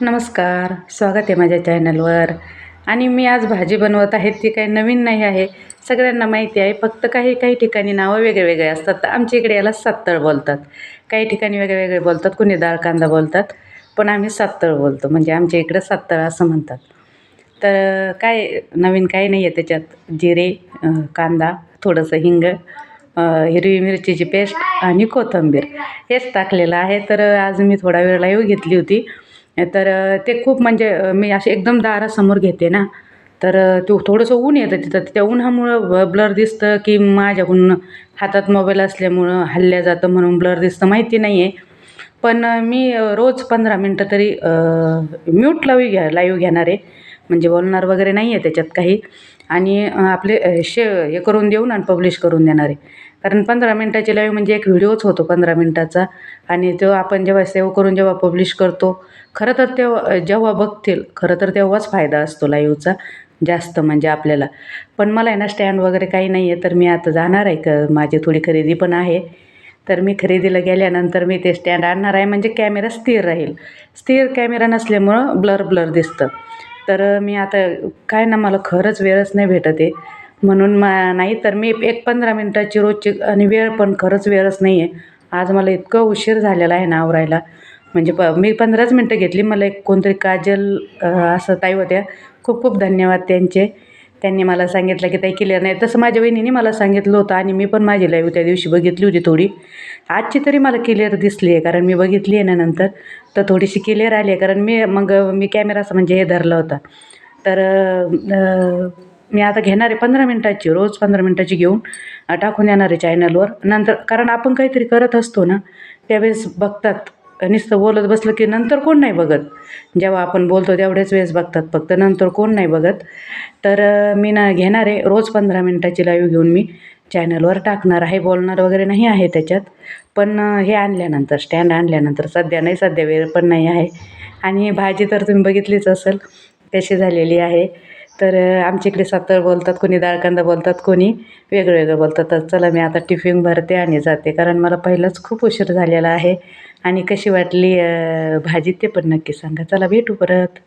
नमस्कार. स्वागत आहे माझ्या चॅनलवर. आणि मी आज भाजी बनवत आहे ती काही नवीन नाही आहे. सगळ्यांना माहिती आहे फक्त काही काही ठिकाणी नावं वेगळे वेगळे असतात. तर आमच्या इकडे याला सातळ बोलतात. काही ठिकाणी वेगळे वेगळे बोलतात कोणी डाळ कांदा बोलतात पण आम्ही सातळ बोलतो. म्हणजे आमच्या इकडं सातळ असं म्हणतात. तर काय नवीन काही नाही आहे त्याच्यात. जिरे कांदा थोडंसं हिंग हिरवी मिरचीची पेस्ट आणि कोथिंबीर. हेच टाकलेलं आहे. तर आज मी थोडा वेळ लाईव्ह घेतली होती. तर ते खूप म्हणजे मी असे एकदम दारासमोर घेते ना. तर तो थोडंसं ऊन येतं तिथं. त्या उन्हामुळं ब्लर दिसतं की माझ्याकडून हातात मोबाईल असल्यामुळं हल्ल्या जातं म्हणून ब्लर दिसतं माहिती नाही आहे पण मी रोज पंधरा मिनटं तरी म्यूट लावी घ्या लाईव्ह घेणार. आहे म्हणजे बोलणार वगैरे नाही आहे त्याच्यात काही. आणि आपले शे हे करून देऊन आणि पब्लिश करून देणार. आहे कारण पंधरा मिनटाची लाईव्ह म्हणजे एक व्हिडिओच होतो पंधरा मिनटाचा. आणि तो आपण जेव्हा सेव्ह करून जेव्हा पब्लिश करतो खरं तर तेव्हा जेव्हा बघतील खरं तर तेव्हाच फायदा असतो लाईव्हचा जास्त म्हणजे आपल्याला. पण मला आहे ना स्टँड वगैरे काही नाही आहे तर मी आता जाणार आहे. क माझी थोडी खरेदी पण आहे. तर मी खरेदीला गेल्यानंतर मी ते स्टँड आणणार आहे म्हणजे कॅमेरा स्थिर राहील. स्थिर कॅमेरा नसल्यामुळं ब्लर ब्लर दिसतं. तर मी आता काय ना मला खरंच वेळच नाही भेटत आहे. म्हणून मा नाही तर मी एक पंधरा मिनटाची रोजची आणि वेळ पण खरंच वेळच नाही आहे आज मला इतकं उशीर झालेला आहे ना आवरायला. म्हणजे प मी पंधराच मिनटं घेतली. मला एक कोणतरी काजल असं ताई होत्या. खूप खूप धन्यवाद त्यांचे. त्यांनी मला सांगितलं की ताई क्लिअर नाही. तसं माझ्या वहिनीने मला सांगितलं होतं आणि मी पण माझी लाईव्ह त्या दिवशी बघितली होती थोडी. आजची तरी मला क्लिअर दिसली आहे कारण मी बघितली आहे ना नंतर तर थोडीशी क्लिअर आली आहे कारण मी मग मी कॅमेरा असं म्हणजे हे धरला होता. तर मी आता घेणार आहे पंधरा मिनटाची रोज पंधरा मिनटाची घेऊन टाकून येणार आहे चॅनलवर नंतर कारण आपण काहीतरी करत असतो ना त्यावेळेस बघतात. नुसतं बोलत बसलं की नंतर कोण नाही बघत. जेव्हा आपण बोलतो तेवढेच वेळेस बघतात फक्त नंतर कोण नाही बघत. तर मी ना घेणार आहे रोज पंधरा मिनटाची लाईव्ह घेऊन मी चॅनलवर टाकणार आहे. बोलणार वगैरे नाही आहे त्याच्यात. पण हे आणल्यानंतर स्टँड आणल्यानंतर सध्या नाही सध्या वेळ पण नाही आहे. आणि भाजी तर तुम्ही बघितलीच असेल कशी झालेली आहे. तर आमच्या इकडे सातळ बोलतात कोणी डाळकांदा बोलतात कोणी वेगळं वेगळं बोलतात. तर चला मी आता टिफिन भरते आणि जाते. कारण मला पहिलाच खूप उशीर झालेला आहे. आणि कशी वाटली भाजी ते पण नक्की सांगा. चला भेटू परत.